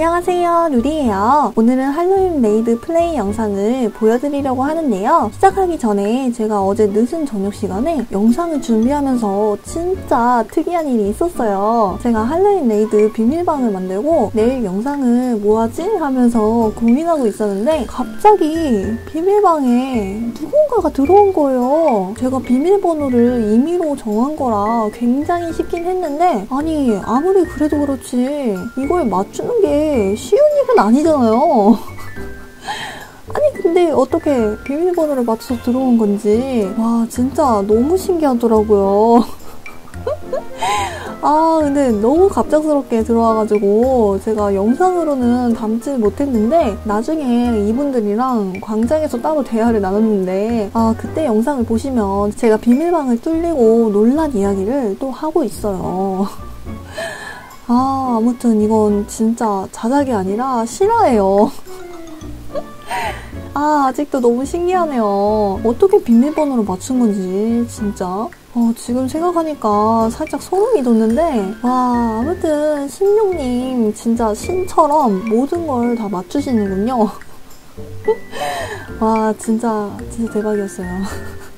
안녕하세요 누리예요. 오늘은 할로윈 메이드 플레이 영상을 보여드리려고 하는데요. 시작하기 전에 제가 어제 늦은 저녁 시간에 영상을 준비하면서 진짜 특이한 일이 있었어요. 제가 할로윈 메이드 비밀방을 만들고 내일 영상을 뭐하지? 하면서 고민하고 있었는데 갑자기 비밀방에 누군가가 들어온 거예요. 제가 비밀번호를 임의로 정한 거라 굉장히 쉽긴 했는데 아니 아무리 그래도 그렇지 이걸 맞추는 게 쉬운 일은 아니잖아요. 아니 근데 어떻게 비밀번호를 맞춰서 들어온 건지 와 진짜 너무 신기하더라고요. 아 근데 너무 갑작스럽게 들어와가지고 제가 영상으로는 담지 못했는데 나중에 이분들이랑 광장에서 따로 대화를 나눴는데 아 그때 영상을 보시면 제가 비밀방을 뚫리고 놀란 이야기를 또 하고 있어요. 아, 아무튼 이건 진짜 자작이 아니라 실화예요. 아, 아직도 너무 신기하네요. 어떻게 비밀번호를 맞춘 건지, 진짜. 어, 지금 생각하니까 살짝 소름이 돋는데, 와, 아무튼, 신용님, 진짜 신처럼 모든 걸 다 맞추시는군요. 와, 진짜, 진짜 대박이었어요.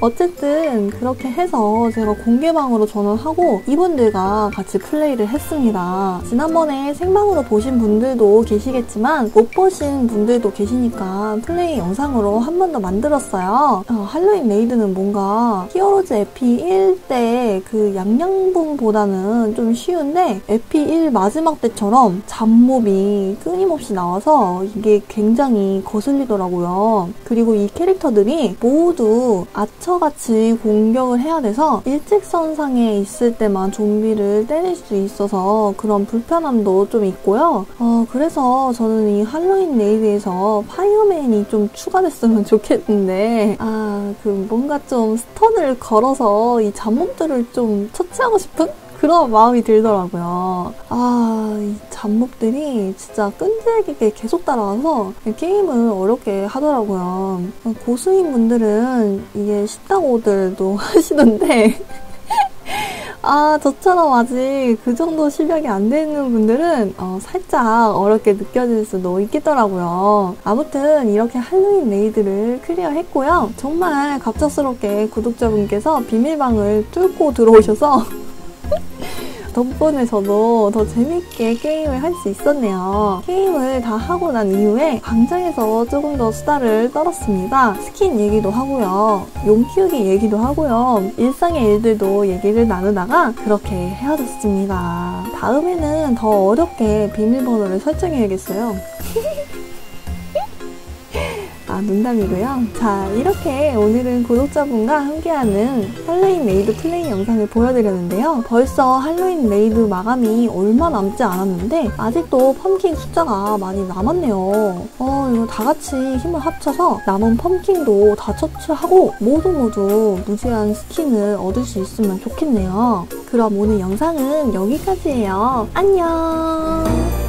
어쨌든 그렇게 해서 제가 공개방으로 전원하고 이분들과 같이 플레이를 했습니다. 지난번에 생방으로 보신 분들도 계시겠지만 못 보신 분들도 계시니까 플레이 영상으로 한 번 더 만들었어요. 어, 할로윈 메이드는 뭔가 히어로즈 에피 1때 그 양양분보다는 좀 쉬운데 에피 1 마지막 때처럼 잡몹이 끊임없이 나와서 이게 굉장히 거슬리더라고요. 그리고 이 캐릭터들이 모두 아처 상처같이 공격을 해야 돼서 일직선상에 있을 때만 좀비를 때릴 수 있어서 그런 불편함도 좀 있고요. 어, 그래서 저는 이 할로윈 레이드에서 파이어맨이 좀 추가됐으면 좋겠는데 아, 그 뭔가 좀 스턴을 걸어서 이 잡몹들을 좀 처치하고 싶은 그런 마음이 들더라고요. 아, 이 잡목들이 진짜 끈질기게 계속 따라와서 게임을 어렵게 하더라고요. 고수인 분들은 이게 쉽다고들도 하시던데 아, 저처럼 아직 그 정도 실력이 안 되는 분들은 어, 살짝 어렵게 느껴질 수도 있겠더라고요. 아무튼 이렇게 할로윈 레이드를 클리어했고요. 정말 갑작스럽게 구독자분께서 비밀방을 뚫고 들어오셔서 덕분에 저도 더 재밌게 게임을 할 수 있었네요. 게임을 다 하고 난 이후에 광장에서 조금 더 수다를 떨었습니다. 스킨 얘기도 하고요. 용 키우기 얘기도 하고요. 일상의 일들도 얘기를 나누다가 그렇게 헤어졌습니다. 다음에는 더 어렵게 비밀번호를 설정해야겠어요. 아, 농담이고요. 자, 이렇게 오늘은 구독자분과 함께하는 할로윈 메이드 플레이 영상을 보여드렸는데요. 벌써 할로윈 메이드 마감이 얼마 남지 않았는데 아직도 펌킨 숫자가 많이 남았네요. 어, 이거 다 같이 힘을 합쳐서 남은 펌킨도 다 처치하고 모두 모두 무제한 스킨을 얻을 수 있으면 좋겠네요. 그럼 오늘 영상은 여기까지예요. 안녕!